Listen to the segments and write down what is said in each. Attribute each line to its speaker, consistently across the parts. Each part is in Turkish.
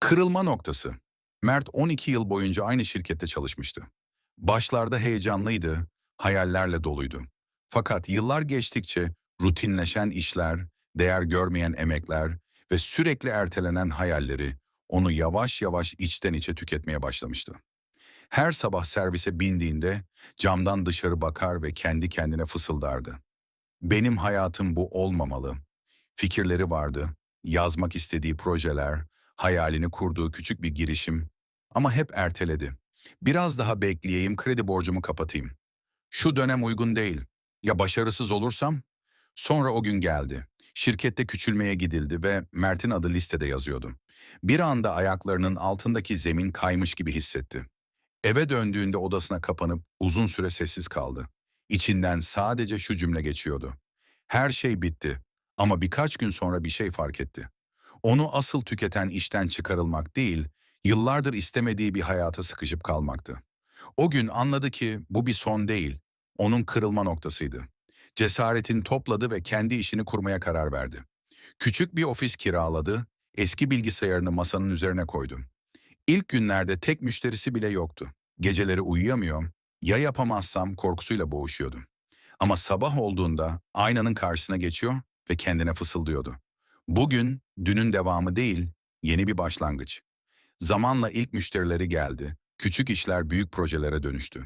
Speaker 1: Kırılma noktası. Mert 12 yıl boyunca aynı şirkette çalışmıştı. Başlarda heyecanlıydı, hayallerle doluydu. Fakat yıllar geçtikçe rutinleşen işler, değer görmeyen emekler ve sürekli ertelenen hayalleri onu yavaş yavaş içten içe tüketmeye başlamıştı. Her sabah servise bindiğinde camdan dışarı bakar ve kendi kendine fısıldardı. Benim hayatım bu olmamalı. Fikirleri vardı, yazmak istediği projeler, hayalini kurduğu küçük bir girişim ama hep erteledi. Biraz daha bekleyeyim, kredi borcumu kapatayım. Şu dönem uygun değil. Ya başarısız olursam? Sonra o gün geldi. Şirkette küçülmeye gidildi ve Mert'in adı listede yazıyordu. Bir anda ayaklarının altındaki zemin kaymış gibi hissetti. Eve döndüğünde odasına kapanıp uzun süre sessiz kaldı. İçinden sadece şu cümle geçiyordu. Her şey bitti ama birkaç gün sonra bir şey fark etti. Onu asıl tüketen işten çıkarılmak değil, yıllardır istemediği bir hayata sıkışıp kalmaktı. O gün anladı ki bu bir son değil, onun kırılma noktasıydı. Cesaretini topladı ve kendi işini kurmaya karar verdi. Küçük bir ofis kiraladı, eski bilgisayarını masanın üzerine koydu. İlk günlerde tek müşterisi bile yoktu. Geceleri uyuyamıyor, ya yapamazsam korkusuyla boğuşuyordu. Ama sabah olduğunda aynanın karşısına geçiyor ve kendine fısıldıyordu. Bugün dünün devamı değil, yeni bir başlangıç. Zamanla ilk müşterileri geldi, küçük işler büyük projelere dönüştü.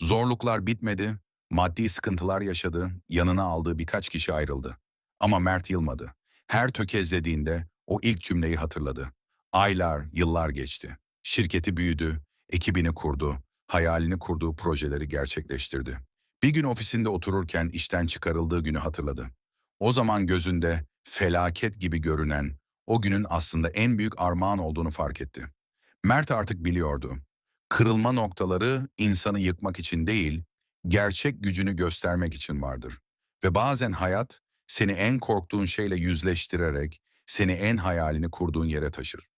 Speaker 1: Zorluklar bitmedi, maddi sıkıntılar yaşadı, yanına aldığı birkaç kişi ayrıldı. Ama Mert yılmadı. Her tökezlediğinde o ilk cümleyi hatırladı. Aylar, yıllar geçti. Şirketi büyüdü, ekibini kurdu, hayalini kurduğu projeleri gerçekleştirdi. Bir gün ofisinde otururken işten çıkarıldığı günü hatırladı. O zaman gözünde felaket gibi görünen o günün aslında en büyük armağan olduğunu fark etti. Mert artık biliyordu. Kırılma noktaları insanı yıkmak için değil, gerçek gücünü göstermek için vardır. Ve bazen hayat seni en korktuğun şeyle yüzleştirerek seni en hayalini kurduğun yere taşır.